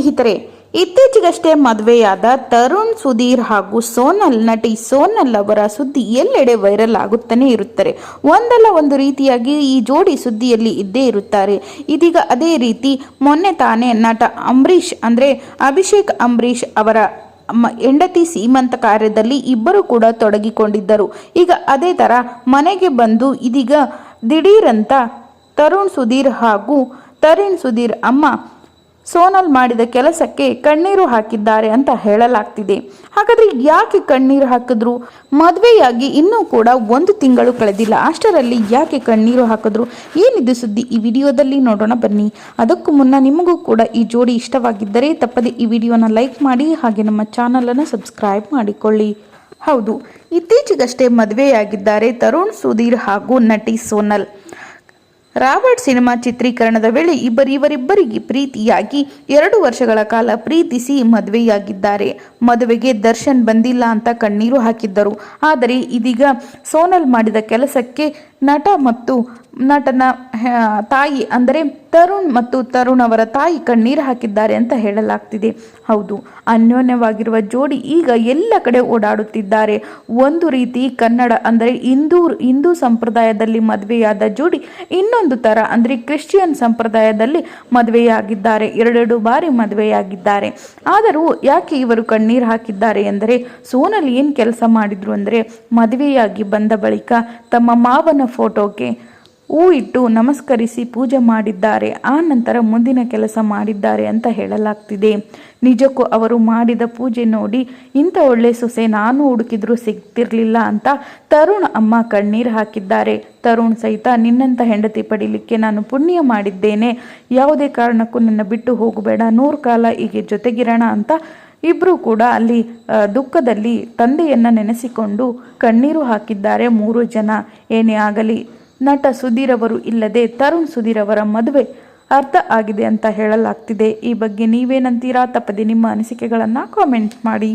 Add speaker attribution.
Speaker 1: ಸ್ನೇಹಿತರೆ, ಇತ್ತೀಚೆಗಷ್ಟೇ ಮದುವೆಯಾದ ತರುಣ್ ಸುಧೀರ್ ಹಾಗೂ ಸೋನಲ್, ನಟಿ ಸೋನಲ್ ಅವರ ಸುದ್ದಿ ಎಲ್ಲೆಡೆ ವೈರಲ್ ಆಗುತ್ತಾನೆ ಇರುತ್ತಾರೆ ಒಂದಲ್ಲ ಒಂದು ರೀತಿಯಾಗಿ ಈ ಜೋಡಿ ಸುದ್ದಿಯಲ್ಲಿ ಇದ್ದೇ ಇರುತ್ತಾರೆ. ಇದೀಗ ಅದೇ ರೀತಿ ಮೊನ್ನೆ ತಾನೇ ನಟ ಅಂಬರೀಷ್ ಅಂದರೆ ಅಭಿಷೇಕ್ ಅಂಬರೀಷ್ ಅವರ ಹೆಂಡತಿ ಸೀಮಂತ ಕಾರ್ಯದಲ್ಲಿ ಇಬ್ಬರು ಕೂಡ ತೊಡಗಿಕೊಂಡಿದ್ದರು. ಈಗ ಅದೇ ಥರ ಮನೆಗೆ ಬಂದು ಇದೀಗ ದಿಢೀರಂತ ತರುಣ್ ಸುಧೀರ್ ಹಾಗೂ ತರುಣ್ ಸುಧೀರ್ ಅಮ್ಮ ಸೋನಲ್ ಮಾಡಿದ ಕೆಲಸಕ್ಕೆ ಕಣ್ಣೀರು ಹಾಕಿದ್ದಾರೆ ಅಂತ ಹೇಳಲಾಗ್ತಿದೆ. ಹಾಗಾದ್ರೆ ಯಾಕೆ ಕಣ್ಣೀರು ಹಾಕಿದ್ರು? ಮದುವೆಯಾಗಿ ಇನ್ನೂ ಕೂಡ ಒಂದು ತಿಂಗಳು ಕಳೆದಿಲ್ಲ. ಅಷ್ಟರಲ್ಲಿ ಯಾಕೆ ಕಣ್ಣೀರು ಹಾಕಿದ್ರು? ಏನಿದು ಸುದ್ದಿ ಈ ವಿಡಿಯೋದಲ್ಲಿ ನೋಡೋಣ ಬನ್ನಿ. ಅದಕ್ಕೂ ಮುನ್ನ ನಿಮಗೂ ಕೂಡ ಈ ಜೋಡಿ ಇಷ್ಟವಾಗಿದ್ದರೆ ತಪ್ಪದೆ ಈ ವಿಡಿಯೋನ ಲೈಕ್ ಮಾಡಿ ಹಾಗೆ ನಮ್ಮ ಚಾನಲನ್ನು ಸಬ್ಸ್ಕ್ರೈಬ್ ಮಾಡಿಕೊಳ್ಳಿ. ಹೌದು, ಇತ್ತೀಚೆಗಷ್ಟೇ ಮದುವೆಯಾಗಿದ್ದಾರೆ ತರುಣ್ ಸುಧೀರ್ ಹಾಗೂ ನಟಿ ಸೋನಲ್. ರಾಬರ್ಟ್ ಸಿನಿಮಾ ಚಿತ್ರೀಕರಣದ ವೇಳೆ ಇಬ್ಬರಿವರಿಬ್ಬರಿಗೆ ಪ್ರೀತಿಯಾಗಿ ಎರಡು ವರ್ಷಗಳ ಕಾಲ ಪ್ರೀತಿಸಿ ಮದುವೆಯಾಗಿದ್ದಾರೆ. ಮದುವೆಗೆ ದರ್ಶನ್ ಬಂದಿಲ್ಲ ಅಂತ ಕಣ್ಣೀರು ಹಾಕಿದ್ದರು. ಆದರೆ ಇದೀಗ ಸೋನಲ್ ಮಾಡಿದ ಕೆಲಸಕ್ಕೆ ನಟ ಮತ್ತು ನಟನ ತಾಯಿ ಅಂದರೆ ತರುಣ್ ಮತ್ತು ತರುಣ್ ಅವರ ತಾಯಿ ಕಣ್ಣೀರು ಹಾಕಿದ್ದಾರೆ ಅಂತ ಹೇಳಲಾಗ್ತಿದೆ. ಹೌದು, ಅನ್ಯೋನ್ಯವಾಗಿರುವ ಜೋಡಿ ಈಗ ಎಲ್ಲ ಕಡೆ ಓಡಾಡುತ್ತಿದ್ದಾರೆ. ಒಂದು ರೀತಿ ಕನ್ನಡ ಅಂದರೆ ಹಿಂದೂ ಹಿಂದೂ ಸಂಪ್ರದಾಯದಲ್ಲಿ ಮದುವೆಯಾದ ಜೋಡಿ ಇನ್ನೊಂದು ಥರ ಅಂದರೆ ಕ್ರಿಶ್ಚಿಯನ್ ಸಂಪ್ರದಾಯದಲ್ಲಿ ಮದುವೆಯಾಗಿದ್ದಾರೆ. ಎರಡೆರಡು ಬಾರಿ ಮದುವೆಯಾಗಿದ್ದಾರೆ. ಆದರೂ ಯಾಕೆ ಇವರು ಕಣ್ಣೀರು ಹಾಕಿದ್ದಾರೆ ಎಂದರೆ ಸೋನಲ್ಲಿ ಏನು ಕೆಲಸ ಮಾಡಿದ್ರು ಅಂದರೆ ಮದುವೆಯಾಗಿ ಬಂದ ಬಳಿಕ ತಮ್ಮ ಮಾವನ ಫೋಟೋಗೆ ಹೂ ಇಟ್ಟು ನಮಸ್ಕರಿಸಿ ಪೂಜೆ ಮಾಡಿದ್ದಾರೆ. ಆ ನಂತರ ಮುಂದಿನ ಕೆಲಸ ಮಾಡಿದ್ದಾರೆ ಅಂತ ಹೇಳಲಾಗ್ತಿದೆ. ನಿಜಕ್ಕೂ ಅವರು ಮಾಡಿದ ಪೂಜೆ ನೋಡಿ ಇಂಥ ಒಳ್ಳೆ ಸೊಸೆ ನಾನು ಹುಡುಕಿದ್ರೂ ಸಿಗ್ತಿರ್ಲಿಲ್ಲ ಅಂತ ತರುಣ್ ಅಮ್ಮ ಕಣ್ಣೀರು ಹಾಕಿದ್ದಾರೆ. ತರುಣ್ ಸಹಿತ ನಿನ್ನಂಥ ಹೆಂಡತಿ ಪಡೀಲಿಕ್ಕೆ ನಾನು ಪುಣ್ಯ ಮಾಡಿದ್ದೇನೆ. ಯಾವುದೇ ಕಾರಣಕ್ಕೂ ನನ್ನ ಬಿಟ್ಟು ಹೋಗಬೇಡ. ನೂರು ಕಾಲ ಹೀಗೆ ಜೊತೆಗಿರೋಣ ಅಂತ ಇಬ್ಬರು ಕೂಡ ಅಲ್ಲಿ ದುಃಖದಲ್ಲಿ ತಂದೆಯನ್ನ ನೆನೆಸಿಕೊಂಡು ಕಣ್ಣೀರು ಹಾಕಿದ್ದಾರೆ. ಮೂರು ಜನ ಏನೇ ಆಗಲಿ, ನಟ ಸುಧೀರ್ ಅವರು ಇಲ್ಲದೆ ತರುಣ್ ಸುಧೀರ್ ಅವರ ಮದುವೆ ಅರ್ಥ ಆಗಿದೆ ಅಂತ ಹೇಳಲಾಗ್ತಿದೆ. ಈ ಬಗ್ಗೆ ನೀವೇನಂತೀರಾ? ತಪ್ಪದೆ ನಿಮ್ಮ ಅನಿಸಿಕೆಗಳನ್ನು ಕಾಮೆಂಟ್ ಮಾಡಿ.